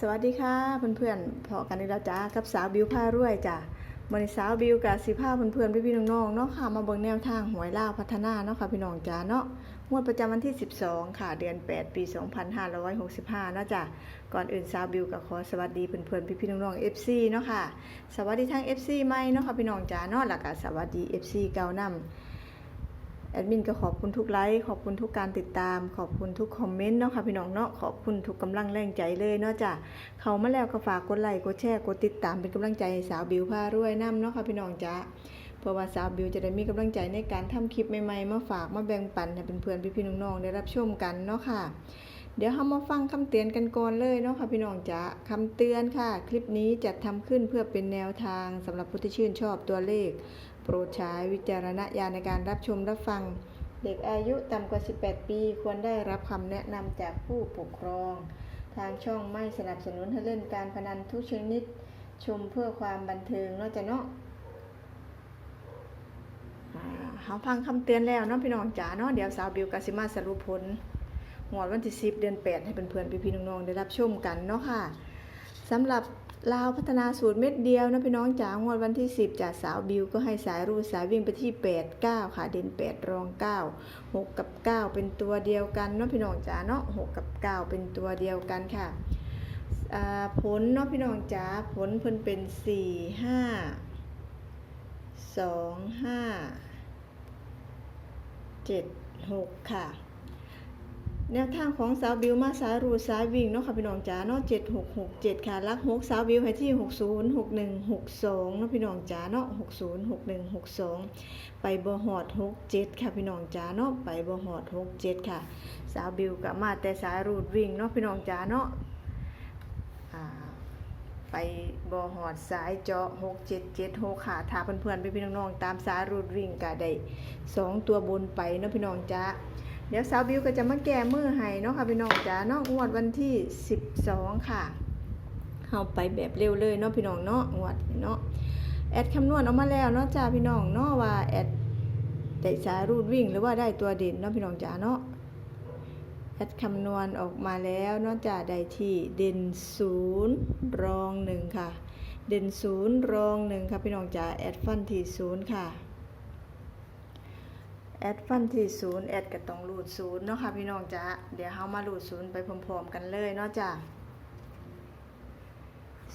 สวัสดีค่ะเพื่อนๆพอกันอีกแล้วจ้ากับสาวบิวผ้ารวยจ้ะวันสาวบิวกับสิผ้าเพื่อนๆพี่ๆน้องๆเนาะค่ะมาเบิ่งแนวทางหวยล่าวพัฒนาเนาะค่ะพี่น้องจ้าเนาะงวดประจำวันที่ 12 ค่ะ เดือน 8 ปี 2565เนาะจ้ะก่อนอื่นสาวบิวก็ขอสวัสดีเพื่อนๆพี่ๆน้องๆ FC เนาะค่ะสวัสดีทั้ง FC ใหม่เนาะค่ะพี่น้องจ้าเนาะแล้วก็สวัสดี FC เก่านำ แอดมินก็ขอบคุณทุกไลค์ขอบคุณทุกการติดตาม ขอบคุณทุกคอมเมนต์เนาะค่ะพี่น้องเนาะขอบคุณทุกกำลังแรงใจเลยเนาะจ้ะเขามาแล้วก็ฝากกดไลค์กดแชร์กดติดตามเป็นกำลังใจให้สาวบิวพารวยน้ำเนาะค่ะพี่น้องจ้ะเพราะว่าสาวบิวจะได้มีกำลังใจในการทำคลิปใหม่ๆมาฝากมาแบ่งปันให้เพื่อนๆพี่ๆน้องๆได้รับชมกันเนาะค่ะ เดี๋ยวเรามาฟังคำเตือนกันก่อนเลยเนาะค่ะพี่น้องจ้ะคำเตือนค่ะ คลิปนี้จัดทำขึ้นเพื่อเป็นแนวทางสำหรับผู้ที่ชื่นชอบตัวเลข โปรดใช้วิจารณญาณในการรับชมรับฟัง เด็กอายุต่ำกว่า 18 ปี ควรได้รับคำแนะนำจากผู้ปกครอง ทางช่องไม่สนับสนุนให้เล่นการพนันทุกชนิด ชมเพื่อความบันเทิงเนาะจ้ะเนาะอ่าเขาฟังคำเตือนแล้วเนาะพี่น้องจ๋าเนาะเดี๋ยวสาวบิวกาสิมาสรุปผล งวดวันที่10เดือน8ให้เพื่อนๆพี่ๆน้องๆได้รับชมกันเนาะค่ะสำหรับลาวพัฒนาสูตรเม็ดเดียวนะพี่น้องจ๋างวดวันที่ 10จากสาวบิวก็ให้สายรูดสายวิ่งไปที่ 8 9 ค่ะเด่น 8 รอง 9 6 กับ 9 เป็นตัวเดียวกันเนาะพี่น้องจ๋าเนาะ6กับ 9 เป็นตัวเดียวกันค่ะผลเนาะพี่น้องจ๋าผลเพิ่นเป็น 4 5 2 5 7 6 ค่ะ แนวทางของสาวบิวมาสายรูดสายวิ่งเนาะค่ะพี่น้องจ๋าเนาะเจ็ดหกหกเจ็ดค่ะลักหกสาวบิวให้ที่หกศูนย์หกหนึ่งหกสองเนาะพี่น้องจ๋าเนาะหกศูนย์หกหนึ่งหกสองไปบหอดหกเจ็ดค่ะพี่น้องจ๋าเนาะไปบหอดหกเจ็ดค่ะ สาวบิวกับมาแต่สายรูดวิ่งเนาะพี่น้องจ๋าเนาะไปบหอดสายเจาะหกเจ็ดเจ็ดหกค่ะถ้าเพื่อนๆไปพี่น้องๆตามสายรูดวิ่งก็ได้สองตัวบนไปเนาะพี่น้องจ๋า เดี๋ยวสาวบิวก็จะมาแก้มือให้เนาะค่ะพี่น้องจ๋าเนาะงวดวันที่ 12 ค่ะเอาไปแบบเร็วเลยเนาะพี่น้องเนาะงวดเนาะแอดคำนวณออกมาแล้วเนาะจ้าพี่น้องเนาะว่าแอดได้สายรูดวิ่งหรือว่าได้ตัวเด่นเนาะพี่น้องจ๋าเนาะแอดคำนวณออกมาแล้วเนาะจ้าได้ที่เด่นศูนย์รองหนึ่งค่ะ เด่นศูนย์รองหนึ่งค่ะพี่น้องจ๋าแอดฟันที่ศูนย์ค่ะ แอดฟันที่ศูนย์แอดก็ต้องรูดศูนย์เนาะค่ะพี่น้องจ้าเดี๋ยวเฮามารูดศูนย์ไปพร้อมๆกันเลยเนาะจ้า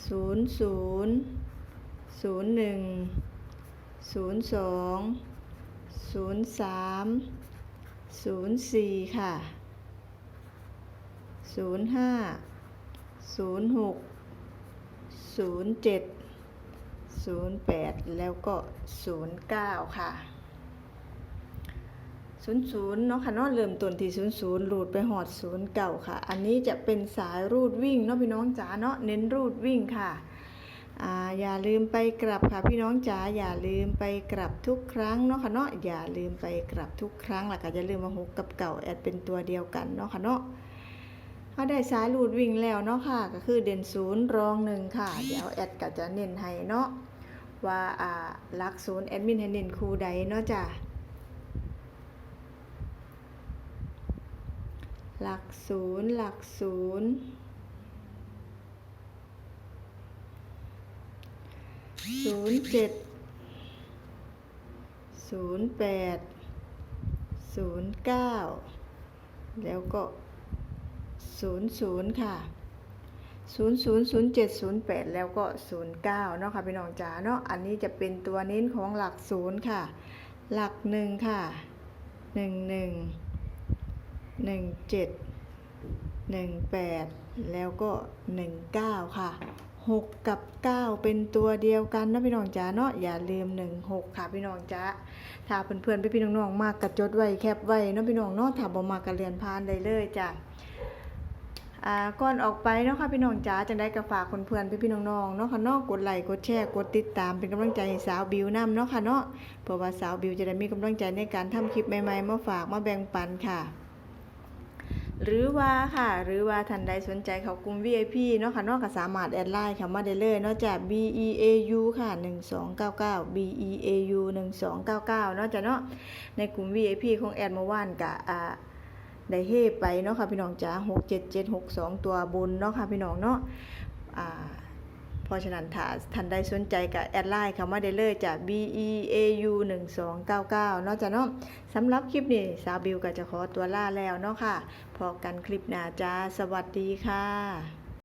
ศูนย์ศูนย์ศูนย์หนึ่งศูนย์สองศูนย์สามศูนย์สี่ค่ะศูนย์ห้าศูนย์หกศูนย์เจ็ดศูนย์แปดแล้วก็ศูนย์เก้าค่ะ ศูนย์ศูนย์เนาะค่ะเนาะเริ่มต้นที่ศูนย์ศูนย์รูดไปหอดศูนย์เก่าค่ะ อันนี้จะเป็นสายรูดวิ่งเนาะพี่น้องจ๋าเนาะเน้นรูดวิ่งค่ะอ่าอย่าลืมไปกลับค่ะพี่น้องจ๋าอย่าลืมไปกลับทุกครั้งเนาะค่ะเนาะอย่าลืมไปกลับทุกครั้งแล้วก็อย่าลืมมาหกกับเก่าแอดเป็นตัวเดียวกันเนาะค่ะเนาะเขาได้สายรูดวิ่งแล้วเนาะค่ะ ก็คือเด่นศูนย์รองหนึ่งค่ะ เดี๋ยวแอดก็จะเน้นให้เนาะว่าอ่าลักศูนย์แอดมินให้เน้นครูใดเนาะจ้ะ หลักศูนย์หลักศูนย์ศูนย์เจ็ดศูนย์แปดศูนย์เก้าแล้วก็ศูนย์ศูนย์ค่ะศูนย์ศูนย์ศูนย์เจ็ดศูนย์แปดแล้วก็ศูนย์เก้าเนาะค่ะพี่น้องจ๋าเนาะอันนี้จะเป็นตัวเน้นของหลักศูนย์ค่ะ หลักหนึ่งค่ะหนึ่งหนึ่ง หนึ่งเจ็ดหนึ่งแปดแล้วก็หนึ่งเก้าค่ะหกกับเก้าเป็นตัวเดียวกันนะพี่น้องจ๋าเนาะอย่าลืมหนึ่งหกค่ะพี่น้องจ๋าถ้าเพื่อนๆพี่ๆน้องๆมากกระจดไว้แคปไว้เนาะพี่น้องเนาะถ้าบ่มากกระเรียนพานได้เลยจ้ะก่อนออกไปเนาะค่ะพี่น้องจ๋าจังได้กระฝากคนเพื่อนๆพี่น้องๆเนาะค่ะเนาะกดไลค์กดแชร์กดติดตามเป็นกำลังใจให้สาวบิวนํเนาะค่ะเนาะเพราะว่าสาวบิวจะได้มีกำลังใจในการทำคลิปใหม่ๆมาฝากมาแบ่งปันค่ะ หรือว่าค่ะ หรือว่าท่านใดสนใจเขากลุ่ม VIP เนาะค่ะเนากสามารถแอดไลน์เข้ามาได้เลยนอกจาก B E A U ค่ะ 1299 B E A U 1299เนาะจ้ะเนาะในกลุ่ม VIP ของแอดเมื่อวานกับอ่าได้เฮไปเนาะค่ะพี่น้องจ๋า67762 ตัวบนเนาะค่ะพี่น้องเนาะอ่า เพราะฉะนั้นถ้าท่านใดสนใจกับแอดไลน์คำว่าได้เลยจ้ะ B E A U 1299เนาะจ้ะเนาะสำหรับคลิปนี้สาวบิวก็จะขอตัวลาแล้วเนาะค่ะพอกันคลิปหน้าจ้าสวัสดีค่ะ